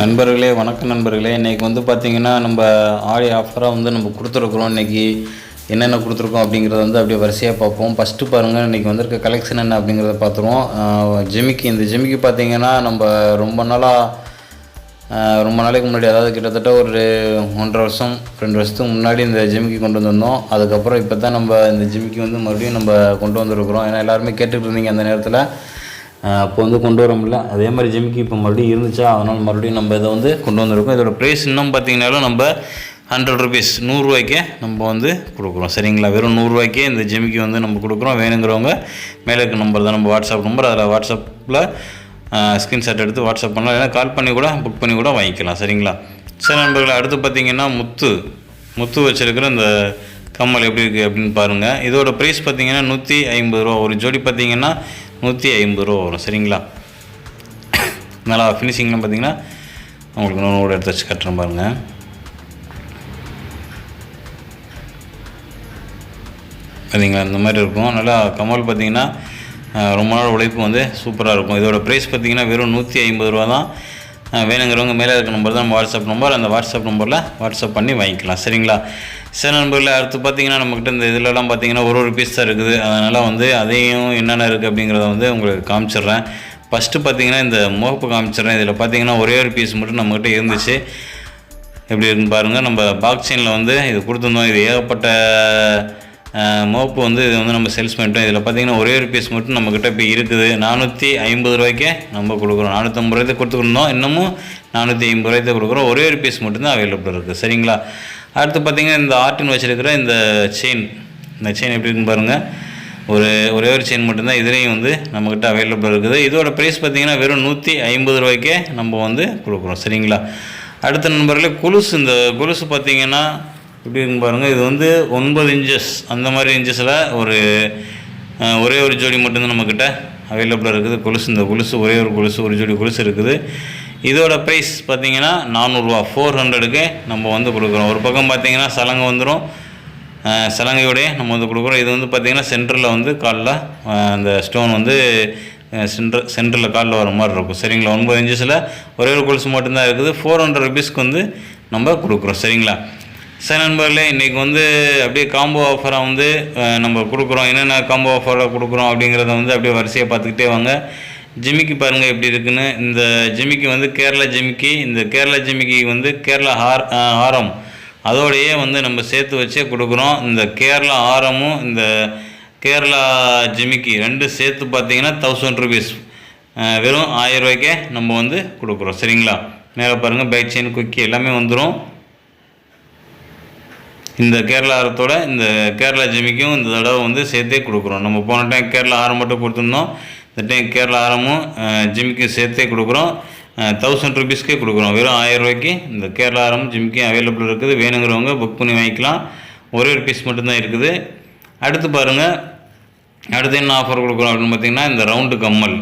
நண்பர்களே வணக்கம் நண்பர்களே. இன்றைக்கி வந்து பார்த்திங்கன்னா நம்ம ஆடி ஆஃபராக வந்து நம்ம கொடுத்துருக்குறோம். இன்றைக்கி என்னென்ன கொடுத்துருக்கோம் அப்படிங்கிறத வந்து அப்படியே வரிசையாக பார்ப்போம். ஃபஸ்ட்டு பாருங்கள் இன்றைக்கி வந்திருக்க கலெக்ஷன் என்ன அப்படிங்கிறத பார்த்துருவோம் ஜிமிக்கி இந்த ஜிமிக்கி பார்த்திங்கன்னா நம்ம ரொம்ப நாளாக ரொம்ப நாளைக்கு முன்னாடி அதாவது கிட்டத்தட்ட ஒரு ஒன்றரை வருஷம் ரெண்டு வருஷத்துக்கு முன்னாடி இந்த ஜிமிக்கு கொண்டு வந்திருந்தோம். அதுக்கப்புறம் இப்போ தான் நம்ம இந்த ஜிமிக்கி வந்து மறுபடியும் நம்ம கொண்டு வந்திருக்கிறோம். ஏன்னா எல்லாருமே கேட்டுக்கிட்டு இருந்தீங்க அந்த நேரத்தில். அப்போ வந்து கொண்டு வர முடியல. அதே மாதிரி ஜிமிக்கி இப்போ மறுபடியும் இருந்துச்சா? அதனால் மறுபடியும் நம்ம இதை வந்து கொண்டு வந்திருக்கோம். இதோட ப்ரைஸ் இன்னும் பார்த்தீங்கன்னாலும் நம்ம ஹண்ட்ரட் ருபீஸ் நூறுரூவாய்க்கே நம்ம வந்து கொடுக்குறோம். சரிங்களா? வெறும் நூறுரூவாய்க்கே இந்த ஜிமிக்கி வந்து நம்ம கொடுக்குறோம். வேணுங்கிறவங்க மேலே இருக்க நம்பர் தான். நம்ம வாட்ஸ்அப் நம்பர் அதில் வாட்ஸ்அப்பில் ஸ்க்ரீன்ஷாட் எடுத்து வாட்ஸ்அப் பண்ணலாம். இல்லைன்னா கால் பண்ணி கூட புக் பண்ணி கூட வாங்கிக்கலாம். சரிங்களா? சரி நண்பர்களை அடுத்து பார்த்தீங்கன்னா முத்து. முத்து வச்சுருக்கிற இந்த கம்மல் எப்படி இருக்குது அப்படின்னு பாருங்கள் இதோட ப்ரைஸ் பார்த்தீங்கன்னா நூற்றி ஐம்பது ரூபா. ஒரு ஜோடி பார்த்தீங்கன்னா நூற்றி ஐம்பது ரூபா வரும் சரிங்களா? நல்லா ஃபினிஷிங்லாம் பார்த்தீங்கன்னா உங்களுக்கு நூறு எடுத்து வச்சு கட்டுறேன் பாருங்கள் பார்த்தீங்களா? இந்த மாதிரி இருக்கும். நல்லா கமல் பார்த்தீங்கன்னா ரொம்ப நாள் உழைப்பு வந்து சூப்பராக இருக்கும். இதோட ப்ரைஸ் பார்த்தீங்கன்னா வெறும் நூற்றி ஐம்பது ரூபா தான். வேணுங்கிறவங்க மேலே இருக்க நம்பர் தான் நம்ம வாட்ஸ்அப் நம்பர் அந்த வாட்ஸ்அப் நம்பரில் வாட்ஸ்அப் பண்ணி வாங்கிக்கலாம் சரிங்களா? சரி நண்பர்களே அடுத்து பார்த்தீங்கன்னா நம்மக்கிட்ட இந்த இதிலலாம் பார்த்தீங்கன்னா ஒரு ஒரு பீஸ் தான் இருக்குது. அதனால் வந்து அதையும் என்னென்ன இருக்குது அப்படிங்கிறத வந்து உங்களுக்கு காமிச்சிடுறேன். ஃபஸ்ட்டு பார்த்தீங்கன்னா இந்த முகப்பு காமிச்சிடுறேன். இதில் பார்த்தீங்கன்னா ஒரே ஒரு பீஸ் மட்டும் நம்மக்கிட்ட இருந்துச்சு. எப்படி இருக்குன்னு பாருங்கள் நம்ம பாக்ஸ் செயினில் வந்து இது கொடுத்துருந்தோம். இது ஏகப்பட்ட மோப்பு வந்து இது வந்து நம்ம சேல்ஸ் பண்ணிட்டோம். இதில் பார்த்தீங்கன்னா ஒரே ஒரு பீஸ் மட்டும் நம்மக்கிட்ட இப்போ இருக்குது. நானூற்றி ஐம்பது ரூபாய்க்கே நம்ம கொடுக்குறோம். நானூற்றம்பது ரூபாய்க்கு கொடுத்துருந்தோம். இன்னமும் நானூற்றி ஐம்பது ரூபாய்க்கு கொடுக்குறோம். ஒரே ஒரு பீஸ் மட்டும்தான் அவைலபிள் இருக்குது சரிங்களா? அடுத்து பார்த்திங்கன்னா இந்த ஆர்டின் வச்சுருக்கிற இந்த செயின் இந்த செயின் எப்படி இருக்குன்னு பாருங்கள் ஒரு ஒரே ஒரு செயின் மட்டும்தான் இதுலேயும் வந்து நம்மக்கிட்ட அவைலபிள் இருக்குது. இதோட ப்ரைஸ் பார்த்தீங்கன்னா வெறும் நூற்றி ஐம்பது ரூபாய்க்கே நம்ம வந்து கொடுக்குறோம். சரிங்களா? அடுத்த நண்பர்களே கொலுசு. இந்த கொலுசு பார்த்தீங்கன்னா எப்படி இருக்குன்னு பாருங்கள் இது வந்து ஒன்பது இன்ச்சஸ் அந்த மாதிரி இன்ச்சஸில் ஒரு ஒரே ஒரு ஜோடி மட்டும்தான் நம்மக்கிட்ட அவைலபிளாக இருக்குது. கொலுசு இந்த கொலுசு ஒரே ஒரு கொலுசு ஒரு ஜோடி கொலுசு இருக்குது. இதோட ப்ரைஸ் பார்த்தீங்கன்னா நானூறுரூவா ஃபோர் ஹண்ட்ரடுக்கு நம்ம வந்து கொடுக்குறோம். ஒரு பக்கம் பார்த்தீங்கன்னா சலங்கை வந்துடும் சலங்கையோடய நம்ம வந்து கொடுக்குறோம். இது வந்து பார்த்திங்கன்னா சென்டரில் வந்து காலில் அந்த ஸ்டோன் வந்து சென்டர் சென்டரில் காலில் வர மாதிரி இருக்கும். சரிங்களா? ஒன்பது இன்ச்சஸில் ஒரே ஒரு கொலுசு மட்டும்தான் இருக்குது. ஃபோர் ஹண்ட்ரட் ருபீஸ்க்கு வந்து நம்ம கொடுக்குறோம். சரிங்களா? சரி நண்பர்களே இன்றைக்கி வந்து அப்படியே காம்போ ஆஃபராக வந்து நம்ம கொடுக்குறோம். என்னென்ன காம்போ ஆஃபராக கொடுக்குறோம் அப்படிங்கிறத வந்து அப்படியே வரிசையாக பார்த்துக்கிட்டே வாங்க. ஜிமிக்கி பாருங்கள் எப்படி இருக்குன்னு. இந்த ஜிமிக்கி வந்து கேரளா ஜிமிக்கி இந்த கேரளா ஜிமிக்கி வந்து கேரளா ஹார் ஆரம். ஹாரம் அதோடையே வந்து நம்ம சேர்த்து வச்சே கொடுக்குறோம். இந்த கேரளா ஆரமும் இந்த கேரளா ஜிமிக்கி ரெண்டு சேர்த்து பார்த்தீங்கன்னா தௌசண்ட் ருபீஸ் வெறும் ஆயிரம் ரூபாய்க்கே நம்ம வந்து கொடுக்குறோம். சரிங்களா? மேலே பாருங்கள் பைக் செயின் குக்கி எல்லாமே வந்துடும் இந்த கேரளா ஆரத்தோட இந்த கேரளா ஜிமிக்கும் இந்த தடவை வந்து சேர்த்தே கொடுக்குறோம். நம்ம போன டைம் கேரளா ஆரம் மட்டும் கொடுத்துருந்தோம். இந்த டைம் கேரளா ஆரமும் ஜிம்க்கு சேர்த்தே கொடுக்குறோம். தௌசண்ட் ருபீஸ்க்கே கொடுக்குறோம். வெறும் ஆயிரம் ரூபாய்க்கு இந்த கேரளா ஆரம் ஜிமிக்கும் அவைலபிள் இருக்குது. வேணுங்கிறவங்க புக் பண்ணி வாங்கிக்கலாம். ஒரே ஒரு பீஸ் மட்டும்தான் இருக்குது. அடுத்து பாருங்கள் அடுத்து என்ன ஆஃபர் கொடுக்குறோம் அப்படின்னு பார்த்தீங்கன்னா இந்த ரவுண்டு கம்மல்.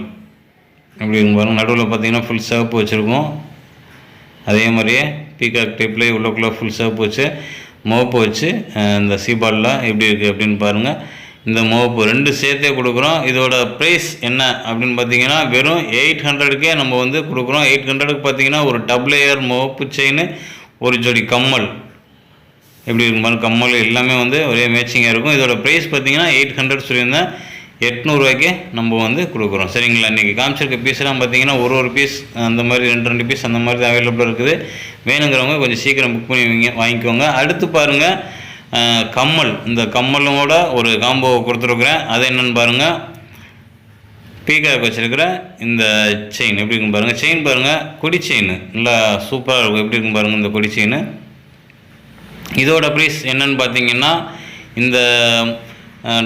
எப்படி பாருங்கள் நடுவில் பார்த்தீங்கன்னா ஃபுல் சிவப்பு வச்சுருக்கோம். அதே மாதிரியே பீகாக் டைப்லேயே உள்ளக்குள்ளே ஃபுல் சிவப்பு வச்சு முகப்பு வச்சு இந்த சீபாலில் எப்படி இருக்குது அப்படின்னு பாருங்கள் இந்த முகப்பு ரெண்டு சேர்த்தே கொடுக்குறோம். இதோட ப்ரைஸ் என்ன அப்படின்னு பார்த்தீங்கன்னா வெறும் எயிட் ஹண்ட்ரடுக்கே நம்ம வந்து கொடுக்குறோம். எயிட் ஹண்ட்ரடுக்கு பார்த்தீங்கன்னா ஒரு டபுள் ஏர் முகப்பு செயின் ஒரு ஜோடி கம்மல். எப்படி இருக்கும் கம்மல் எல்லாமே வந்து ஒரே மேட்சிங்காக இருக்கும். இதோட ப்ரைஸ் பார்த்தீங்கன்னா எயிட் ஹண்ட்ரட் சொல்லியிருந்தேன். எட்நூறுவாய்க்கு நம்ம வந்து கொடுக்குறோம். சரிங்களா? இன்றைக்கி காமிச்சிருக்க பீஸ்லாம் பார்த்தீங்கன்னா ஒரு ஒரு பீஸ் அந்த மாதிரி ரெண்டு ரெண்டு பீஸ் அந்த மாதிரி தான் அவைலபிளாக இருக்குது. வேணுங்கிறவங்க கொஞ்சம் சீக்கிரம் புக் பண்ணி வாங்கிக்கோங்க. அடுத்து பாருங்கள் கம்மல். இந்த கம்மலோட ஒரு காம்போ கொடுத்துருக்குறேன். அது என்னென்னு பாருங்கள் பீகாக் வச்சிருக்கிற இந்த செயின் எப்படி இருக்கும் பாருங்கள் செயின் பாருங்கள் கொடி செயின் நல்லா சூப்பராக இருக்கும். எப்படி இருக்கும் பாருங்கள் இந்த கொடி செயின் இதோட ப்ரைஸ் என்னென்னு பார்த்தீங்கன்னா இந்த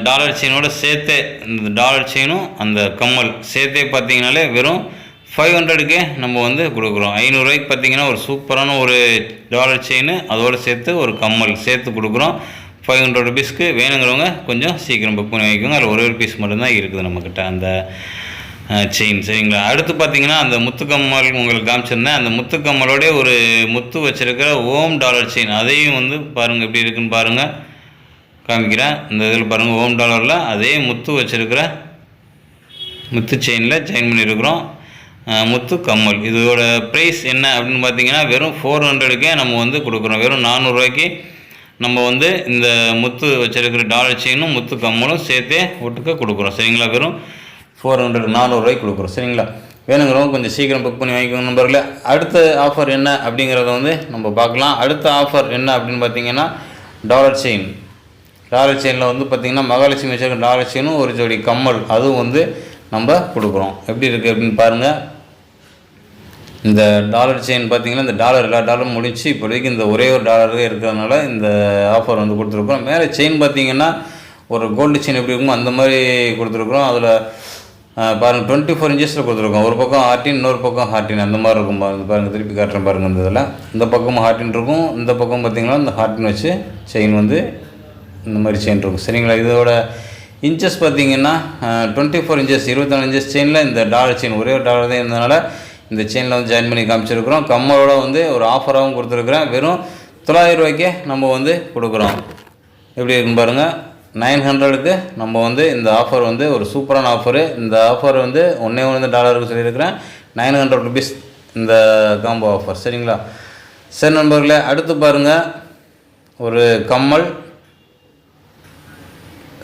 டாலர் செயினோட சேர்த்தே இந்த டாலர் செயினும் அந்த கம்மல். சேர்த்தே பார்த்தீங்கனாலே வெறும் ஃபைவ் ஹண்ட்ரடுக்கு நம்ம வந்து கொடுக்குறோம். ஐநூறுரூவாய்க்கு பார்த்தீங்கன்னா ஒரு சூப்பரான ஒரு டாலர் செயின் அதோடு சேர்த்து ஒரு கம்மல் சேர்த்து கொடுக்குறோம். ஃபைவ் ஹண்ட்ரட் ருபீஸ்க்கு வேணுங்கிறவங்க கொஞ்சம் சீக்கிரம் புக் பண்ணி வாங்கிக்கோங்க அதில் ஒரே ஒரு பீஸ் மட்டும்தான் இருக்குது நம்மக்கிட்ட அந்த செயின் சரிங்களா? அடுத்து பார்த்தீங்கன்னா அந்த முத்துக்கம்மல் உங்களுக்கு காமிச்சிருந்தேன். அந்த முத்துக்கம்மலோட ஒரு முத்து வச்சுருக்கிற ஓம் டாலர் செயின் அதையும் வந்து பாருங்கள் எப்படி இருக்குன்னு பாருங்கள் காமிக்கிறேன். இந்த இதில் பாருங்கள் ஓம் டாலரில் அதே முத்து வச்சுருக்கிற முத்து செயினில் ஜாயின் பண்ணியிருக்கிறோம். முத்து கம்மல். இதோட ப்ரைஸ் என்ன அப்படின்னு பார்த்தீங்கன்னா வெறும் ஃபோர் ஹண்ட்ரடுக்கே நம்ம வந்து கொடுக்குறோம். வெறும் நானூறுரூவாய்க்கு நம்ம வந்து இந்த முத்து வச்சுருக்கிற டாலர் செயினும் முத்து கம்மலும் சேர்த்தே ஒட்டுக்க கொடுக்குறோம். சரிங்களா? வெறும் ஃபோர் ஹண்ட்ரட் நானூறுரூவாய்க்கு கொடுக்குறோம். சரிங்களா? வேணுங்கிறவங்க கொஞ்சம் சீக்கிரம் புக் பண்ணி வாங்கிக்கோங்க நம்பரில் அடுத்த ஆஃபர் என்ன அப்படிங்கிறத வந்து நம்ம பார்க்கலாம். அடுத்த ஆஃபர் என்ன அப்படின்னு பார்த்தீங்கன்னா டாலர் செயின் டாலர் செயினில் வந்து பார்த்திங்கன்னா மகாலட்சுமி வச்சுருக்க டாலர் செயினும் ஒரு ஜோடி கம்மல். அதுவும் வந்து நம்ம கொடுக்குறோம். எப்படி இருக்குது அப்படின்னு பாருங்கள் இந்த டாலர் செயின் பார்த்தீங்கன்னா இந்த டாலர் எல்லா டாலரும் முடிச்சு இப்போதைக்கு இந்த ஒரே ஒரு டாலரே இருக்கிறதுனால இந்த ஆஃபர் வந்து கொடுத்துருக்குறோம். மேலே செயின் பார்த்தீங்கன்னா ஒரு கோல்டு செயின் எப்படி இருக்குமோ அந்த மாதிரி கொடுத்துருக்குறோம். அதில் பாருங்கள் டுவெண்ட்டி ஃபோர் இன்ச்சஸில் கொடுத்துருக்கோம். ஒரு பக்கம் ஹார்டின் இன்னொரு பக்கம் ஹார்டின் அந்த மாதிரி இருக்கும் பாருங்கள் பாருங்கள் திருப்பி காட்டுறேன் பாருங்கள் இந்த இதில். இந்த பக்கமும் ஹார்டின் இருக்கும். இந்த பக்கம் பார்த்தீங்கன்னா இந்த ஹார்டின் வச்சு செயின் வந்து இந்த மாதிரி செயின் இருக்கும். சரிங்களா? இதோட இன்ச்சஸ் பார்த்தீங்கன்னா டுவெண்ட்டி ஃபோர் இன்ச்சஸ் இருபத்தாலு இன்ச்சஸ் செயினில் இந்த டாலர் செயின் ஒரே ஒரு டாலர் தான் இருந்ததுனால இந்த செயினில் வந்து ஜாயின் பண்ணி காமிச்சிருக்கிறோம். கம்மலோட வந்து ஒரு ஆஃபராகவும் கொடுத்துருக்குறேன். வெறும் தொள்ளாயிரம் ரூபாய்க்கே நம்ம வந்து கொடுக்குறோம். எப்படி இருக்குன்னு பாருங்கள் நைன் ஹண்ட்ரடுக்கு நம்ம வந்து இந்த ஆஃபர் வந்து ஒரு சூப்பரான ஆஃபரு இந்த ஆஃபர் வந்து ஒன்றே ஒன்று டாலருக்கு சொல்லியிருக்கிறேன். நைன் ஹண்ட்ரட் ருபீஸ் இந்த காம்போ ஆஃபர் சரிங்களா? சரி நண்பர்களே அடுத்து பாருங்கள் ஒரு கம்மல்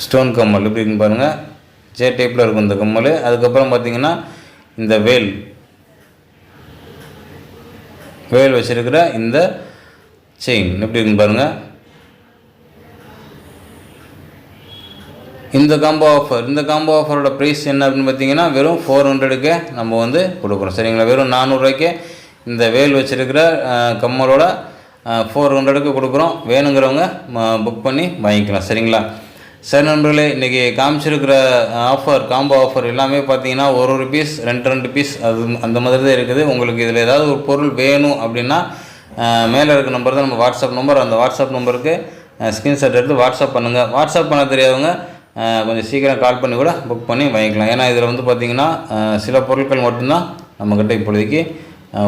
ஸ்டோன் கம்மல். எப்படி இருக்குன்னு பாருங்கள் ஜே டைப்பில் இருக்கும் இந்த கம்மல். அதுக்கப்புறம் பார்த்தீங்கன்னா இந்த வேல். வேல் வச்சுருக்கிற இந்த செயின் எப்படி இருக்குன்னு பாருங்கள் இந்த காம்போ ஆஃபர் இந்த காம்போ ஆஃபரோட ப்ரைஸ் என்ன அப்படின்னு பார்த்தீங்கன்னா வெறும் ஃபோர் ஹண்ட்ரடுக்கே நம்ம வந்து கொடுக்குறோம். சரிங்களா? வெறும் நானூறுரூவாய்க்கே இந்த வேல் வச்சுருக்கிற கம்மலோட ஃபோர் ஹண்ட்ரடுக்கு கொடுக்குறோம். வேணுங்கிறவங்க புக் பண்ணி வாங்கிக்கலாம். சரிங்களா? சரி நண்பர்களே இன்றைக்கி காமிச்சிருக்கிற ஆஃபர் காம்போ ஆஃபர் எல்லாமே பார்த்தீங்கன்னா ஒரு ஒரு பீஸ் ரெண்டு ரெண்டு பீஸ் அது அந்த மாதிரி தான் இருக்குது. உங்களுக்கு இதில் ஏதாவது ஒரு பொருள் வேணும் அப்படின்னா மேலே இருக்க நம்பர் தான் நம்ம வாட்ஸ்அப் நம்பர் அந்த வாட்ஸ்அப் நம்பருக்கு ஸ்க்ரீன்ஷாட் எடுத்து வாட்ஸ்அப் பண்ணுங்கள் வாட்ஸ்அப் பண்ண தெரியாதவங்க கொஞ்சம் சீக்கிரம் கால் பண்ணி கூட புக் பண்ணி வாங்கிக்கலாம். ஏன்னா இதில் வந்து பார்த்திங்கன்னா சில பொருட்கள் மட்டும்தான் நம்மக்கிட்ட இப்பொழுதைக்கு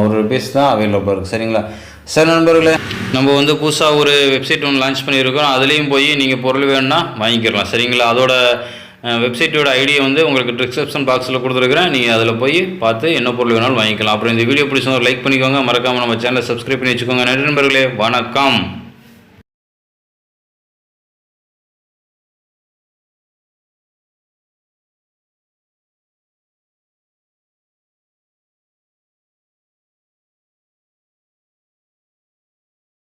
ஒரு பீஸ் தான் அவைலபிள் இருக்குது சரிங்களா? சரி நண்பர்களே நம்ம வந்து புதுசாக ஒரு வெப்சைட் ஒன்று லான்ச் பண்ணியிருக்கோம். அதுலேயும் போய் நீங்கள் பொருள் வேணும்னா வாங்கிக்கலாம். சரிங்களா? அதோட வெப்சைட்டோட ஐடியை வந்து உங்களுக்கு டிஸ்கிரிப்ஷன் பாக்ஸில் கொடுத்துருக்குறேன். நீங்கள் அதில் போய் பார்த்து என்ன பொருள் வேணாலும் வாங்கிக்கலாம். அப்புறம் இந்த வீடியோ பிடிச்சவங்க லைக் பண்ணிக்கோங்க. மறக்காமல் நம்ம சேனலை சப்ஸ்கிரைப் பண்ணி வச்சுக்கோங்க. நன்றி நண்பர்களே. வணக்கம்.